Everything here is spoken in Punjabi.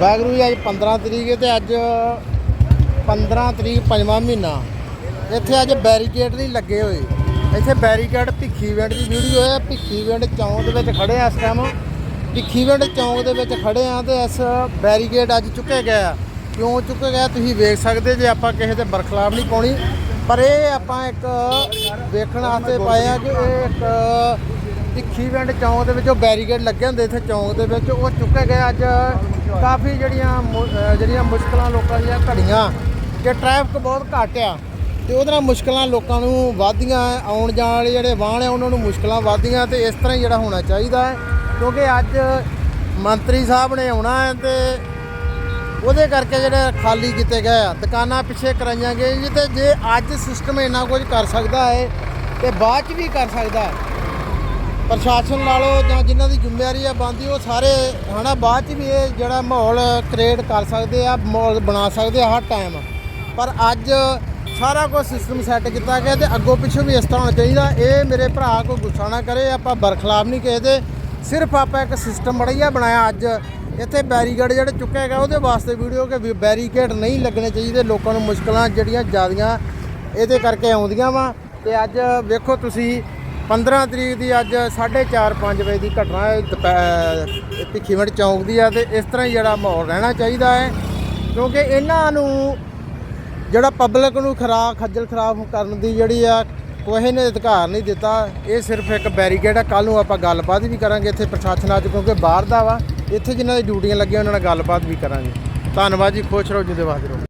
ਵਾਹਿਗੁਰੂ ਜੀ, ਅੱਜ 15 ਤਰੀਕ ਹੈ ਤੇ ਅੱਜ 15 ਤਰੀਕ ਪੰਜਵਾਂ ਮਹੀਨਾ। ਇੱਥੇ ਅੱਜ ਬੈਰੀਕੇਡ ਨਹੀਂ ਲੱਗੇ ਹੋਏ। ਇੱਥੇ ਬੈਰੀਕੇਡ ਭਿੱਖੀਵਿੰਡ ਦੀ ਵੀਡੀਓ ਹੈ। ਭਿੱਖੀਵਿੰਡ ਚੌਂਕ ਦੇ ਵਿੱਚ ਖੜੇ ਆ ਇਸ ਟਾਈਮ ਭਿੱਖੀ ਭਿੱਖੀਵਿੰਡ ਚੌਂਕ ਦੇ ਵਿੱਚ ਖੜੇ ਆ ਤੇ ਇਸ ਬੈਰੀਕੇਡ ਅੱਜ ਚੁੱਕੇ ਗਏ ਆ ਕਿਉਂ ਚੁੱਕੇ ਗਏ ਤੁਸੀਂ ਵੇਖ ਸਕਦੇ ਜੇ ਆਪਾਂ ਕਿਸੇ ਦੇ ਬਰਖਲਾਫ ਨਹੀਂ ਪਾਉਣੀ। ਪਰ ਇਹ ਆਪਾਂ ਇੱਕ ਵੇਖਣ ਵਾਸਤੇ ਪਾਏ ਆ ਕਿ ਇਹ ਇੱਕ ਭਿੱਖੀ ਭਿੱਖੀਵਿੰਡ ਚੌਂਕ ਦੇ ਵਿੱਚ ਉਹ ਬੈਰੀਕੇਡ ਲੱਗੇ ਹੁੰਦੇ ਇੱਥੇ ਚੌਂਕ ਦੇ ਵਿੱਚ, ਉਹ ਚੁੱਕੇ ਗਏ ਅੱਜ ਕਾਫੀ ਜਿਹੜੀਆਂ ਮੁ- ਅਹ ਜਿਹੜੀਆਂ ਮੁਸ਼ਕਲਾਂ ਲੋਕਾਂ ਦੀਆਂ ਘੜੀਆਂ ਕਿ ਟ੍ਰੈਫਿਕ ਬਹੁਤ ਘੱਟ ਆ ਤੇ ਉਹਦੇ ਨਾਲ ਮੁਸ਼ਕਲਾਂ ਲੋਕਾਂ ਨੂੰ ਵੱਧਦੀਆਂ, ਆਉਣ ਜਾਣ ਵਾਲੇ ਜਿਹੜੇ ਵਾਹਨ ਆ ਉਹਨਾਂ ਨੂੰ ਮੁਸ਼ਕਲਾਂ ਵੱਧਦੀਆਂ ਤੇ ਇਸ ਤਰ੍ਹਾਂ ਹੀ ਜਿਹੜਾ ਹੋਣਾ ਚਾਹੀਦਾ ਹੈ ਕਿਉਂਕਿ ਅੱਜ ਮੰਤਰੀ ਸਾਹਿਬ ਨੇ ਆਉਣਾ ਹੈ ਤੇ ਉਹਦੇ ਕਰਕੇ ਜਿਹੜੇ ਖਾਲੀ ਕੀਤੇ ਗਏ ਆ, ਦੁਕਾਨਾਂ ਪਿੱਛੇ ਕਰਾਈਆਂ ਗਈਆਂ ਜੀ ਤੇ ਜੇ ਅੱਜ ਸਿਸਟਮ ਇੰਨਾ ਕੁਝ ਕਰ ਸਕਦਾ ਹੈ ਤੇ ਬਾਅਦ ਚ ਵੀ ਕਰ ਸਕਦਾ ਹੈ ਪ੍ਰਸ਼ਾਸਨ ਨਾਲੋਂ ਜਾਂ ਜਿਨ੍ਹਾਂ ਦੀ ਜ਼ਿੰਮੇਵਾਰੀ ਆ ਬੰਦੀ ਉਹ ਸਾਰੇ ਹਨਾ, ਬਾਅਦ ਚ ਵੀ ਇਹ ਜਿਹੜਾ ਮਾਹੌਲ ਕ੍ਰੀਏਟ ਕਰ ਸਕਦੇ ਆ, ਮਾਹੌਲ ਬਣਾ ਸਕਦੇ ਆ ਹਰ ਟਾਈਮ ਪਰ ਅੱਜ ਸਾਰਾ ਕੁਝ ਸਿਸਟਮ ਸੈੱਟ ਕੀਤਾ ਗਿਆ ਤੇ ਅੱਗੋਂ ਪਿੱਛੋਂ ਵੀ ਇਸ ਤਰ੍ਹਾਂ ਹੋਣਾ ਚਾਹੀਦਾ। ਇਹ ਮੇਰੇ ਭਰਾ ਕੋਈ ਗੁੱਸਾ ਨਾ ਕਰੇ, ਆਪਾਂ ਬਰਖਲਾਫ ਨਹੀਂ ਕਿਸੇ ਦੇ। ਸਿਰਫ ਆਪਾਂ ਇੱਕ ਸਿਸਟਮ ਬੜੀਆ ਬਣਾਇਆ ਅੱਜ। ਇੱਥੇ ਬੈਰੀਕੇਡ ਜਿਹੜੇ ਚੁੱਕਿਆ ਗਿਆ, ਉਹਦੇ ਵਾਸਤੇ ਵੀਡੀਓ ਕਿ ਬੈਰੀਕੇਡ ਨਹੀਂ ਲੱਗਣੇ ਚਾਹੀਦੇ। ਲੋਕਾਂ ਨੂੰ ਮੁਸ਼ਕਲਾਂ ਜਿਹੜੀਆਂ ਜ਼ਿਆਦੀਆਂ ਇਹਦੇ ਕਰਕੇ ਆਉਂਦੀਆਂ ਵਾ। ਤੇ ਅੱਜ ਵੇਖੋ ਤੁਸੀਂ 15 ਤਰੀਕ ਦੀ ਅੱਜ 4:30 5 ਵਜੇ ਦੀ ਘਟਨਾ ਹੈ ਦੁਪਹਿਰ ਭਿੱਖੀਵਿੰਡ ਚੌਂਕ ਦੀ ਆ ਤੇ ਇਸ ਤਰ੍ਹਾਂ ਹੀ ਜਿਹੜਾ ਮਾਹੌਲ ਰਹਿਣਾ ਚਾਹੀਦਾ ਹੈ ਕਿਉਂਕਿ ਇਹਨਾਂ ਨੂੰ ਜਿਹੜਾ ਪਬਲਿਕ ਨੂੰ ਖਰਾਬ, ਖੱਜਲ ਖਰਾਬ ਕਰਨ ਦੀ ਜਿਹੜੀ ਆ ਕੋਈ ਨੇ ਅਧਿਕਾਰ ਨਹੀਂ ਦਿੱਤਾ, ਇਹ ਸਿਰਫ ਇੱਕ ਬੈਰੀਕੇਡ ਆ ਕੱਲ ਨੂੰ ਆਪਾਂ ਗੱਲਬਾਤ ਵੀ ਕਰਾਂਗੇ ਇੱਥੇ ਪ੍ਰਸ਼ਾਸਨ ਅੱਜ ਕਿਉਂਕਿ ਬਾਹਰ ਦਾ ਵਾ, ਇੱਥੇ ਜਿਨ੍ਹਾਂ ਦੀ ਡਿਊਟੀਆਂ ਲੱਗੀਆਂ ਉਹਨਾਂ ਨਾਲ ਗੱਲਬਾਤ ਵੀ ਕਰਾਂਗੇ। ਧੰਨਵਾਦ ਜੀ, ਖੁਸ਼ ਰਹੋ, ਜਿੰਦੇ ਵਾਸਤੇ ਰਹੋ।